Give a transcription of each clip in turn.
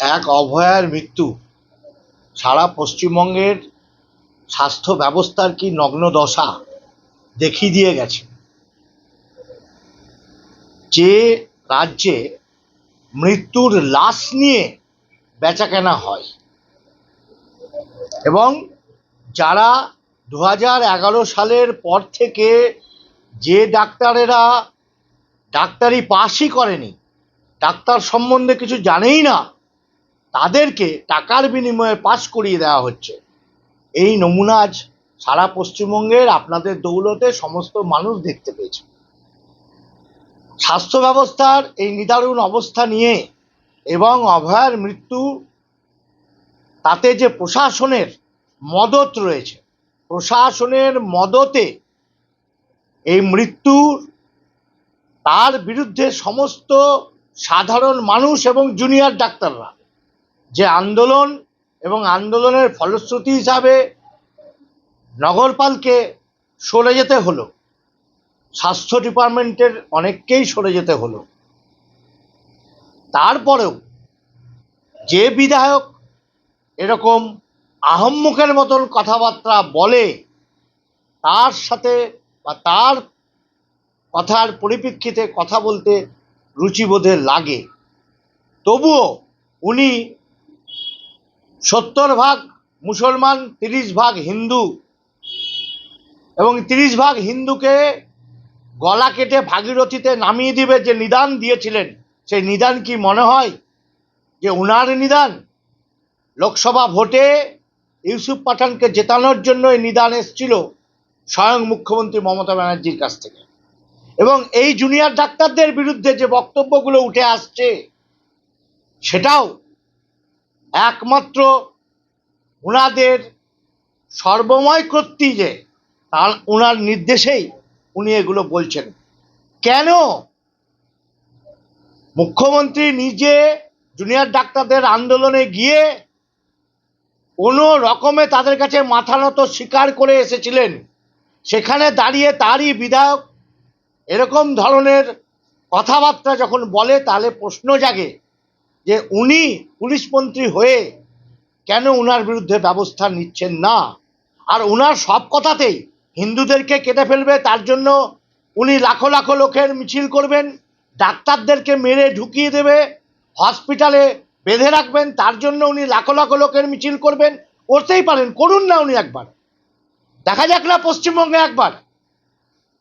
এক অভয়ার মৃত্যু। সারা পশ্চিমবঙ্গের স্বাস্থ্য ব্যবস্থার কি নগ্ন দশা? দেখিয়ে দিয়ে গেছে। যে রাজ্যে মৃত্যুর লাশ নিয়ে বেচাকেনা হয় এবং যারা দু সালের পর থেকে যে ডাক্তারেরা ডাক্তারি পাশই করেনি, ডাক্তার সম্বন্ধে কিছু জানেই না তাদেরকে টাকার বিনিময়ে পাশ করিয়ে দেওয়া হচ্ছে। এই নমুনা আজ সারা পশ্চিমবঙ্গের আপনাদের দৌলতে সমস্ত মানুষ দেখতে পেয়েছে। স্বাস্থ্য ব্যবস্থার এই নিদারুণ অবস্থা নিয়ে এবং অভয়ার মৃত্যু, তাতে যে প্রশাসনের মদত রয়েছে, প্রশাসনের মদতে এই মৃত্যুর তার বিরুদ্ধে সমস্ত সাধারণ মানুষ এবং জুনিয়র ডাক্তাররা যে আন্দোলন এবং আন্দোলনের ফলশ্রুতি হিসাবে নগরপালকে সরে যেতে হলো। স্বাস্থ্য ডিপার্টমেন্টের অনেককেই সরে যেতে হলো। তারপরেও যে বিধায়ক এরকম আহম্মুখের মতন কথাবার্তা বলে, তার সাথে বা তার কথার পরিপ্রেক্ষিতে কথা বলতে রুচিবোধের লাগে। তবুও উনি সত্তর ভাগ মুসলমান, তিরিশ ভাগ হিন্দু। এবং তিরিশ ভাগ হিন্দুকে গলা কেটে ভাগীরথীতে নামিয়ে দিবে যে নিদান দিয়েছিলেন। সেই নিদান কি মনে হয়? যে উনার নিদান? লোকসভা ভোটে ইউসুফ পাঠানকে জেতানোর জন্য এই নিদান এসছিল স্বয়ং মুখ্যমন্ত্রী মমতা ব্যানার্জির কাছ থেকে। এবং এই জুনিয়র ডাক্তারদের বিরুদ্ধে যে বক্তব্যগুলো উঠে আসছে, সেটাও একমাত্র ওনাদের সর্বময় কর্তৃ যে, তার ওনার নির্দেশেই উনি এগুলো বলছেন। কেন? মুখ্যমন্ত্রী নিজে জুনিয়র ডাক্তারদের আন্দোলনে গিয়ে কোনো রকমে তাদের কাছে মাথা নত স্বীকার করে এসেছিলেন। সেখানে দাঁড়িয়ে তারই বিধায়ক এরকম ধরনের কথাবার্তা যখন বলে, তাহলে প্রশ্ন জাগে যে উনি পুলিশ মন্ত্রী হয়ে কেন উনার বিরুদ্ধে ব্যবস্থা নিচ্ছেন না? আর উনার সব কথাতেই হিন্দুদেরকে কেটে ফেলবে, তার জন্য উনি লাখো লাখো লোকের মিছিল করবেন, ডাক্তারদেরকে মেরে ঢুকিয়ে দেবে, হসপিটালে বেঁধে রাখবেন, তার জন্য উনি লাখো লাখো লোকের মিছিল করবেন, করতেই পারেন, করুন না উনি একবার। দেখা যাক না পশ্চিমবঙ্গে একবার।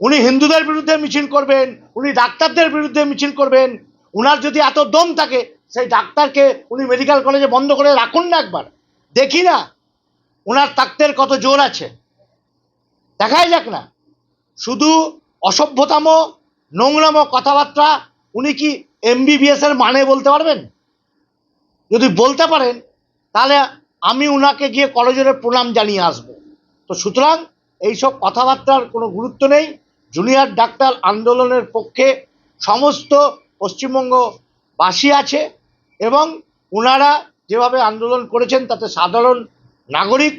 উনি হিন্দুদের বিরুদ্ধে মিছিল করবেন, উনি ডাক্তারদের বিরুদ্ধে মিছিল করবেন, উনার যদি এত দম থাকে সেই ডাক্তারকে উনি মেডিকেল কলেজে বন্ধ করে রাখুন না একবার। দেখি না ওনার তাক্তের কত জোর আছে। দেখাই যাক না। শুধু অসভ্যতাম, নোংরাম কথাবার্তা উনি কি এমবিবিএস এর মানে বলতে পারবেন? যদি বলতে পারেন, তাহলে আমি উনাকে গিয়ে কলেজের প্রণাম জানিয়ে আসব। তো সুতরাং এইসব কথাবার্তার কোনো গুরুত্ব নেই। জুনিয়র ডাক্তার আন্দোলনের পক্ষে সমস্ত পশ্চিমবঙ্গবাসী আছে। এবং ওনারা যেভাবে আন্দোলন করেছেন, তাতে সাধারণ নাগরিক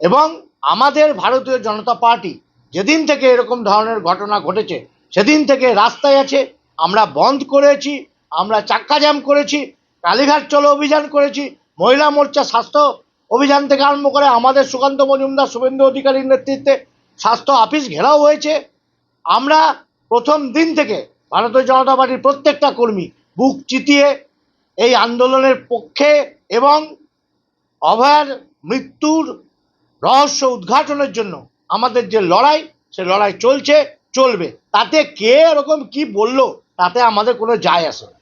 এবং আমাদের ভারতীয় জনতা পার্টি যেদিন থেকে এরকম ধরনের ঘটনা ঘটেছে, সেদিন থেকে রাস্তায় আছে। আমরা বন্ধ করেছি, আমরা চাক্কা জ্যাম করেছি, কালীঘাট চলো অভিযান করেছি, মহিলা মোর্চা স্বাস্থ্য অভিযান থেকে আরম্ভ করে আমাদের সুকান্ত মজুমদার, শুভেন্দু অধিকারীর নেতৃত্বে স্বাস্থ্য অফিস ঘেরাও হয়েছে। আমরা প্রথম দিন থেকে ভারতীয় জনতা পার্টির প্রত্যেকটা কর্মী বুক চিতিয়ে এই আন্দোলনের পক্ষে এবং অভয়ার মৃত্যুর রহস্য উদ্ঘাটনের জন্য আমাদের যে লড়াই, সে লড়াই চলছে, চলবে। তাতে কে এরকম কি বলল, তাতে আমাদের কোনো যায় আসে না।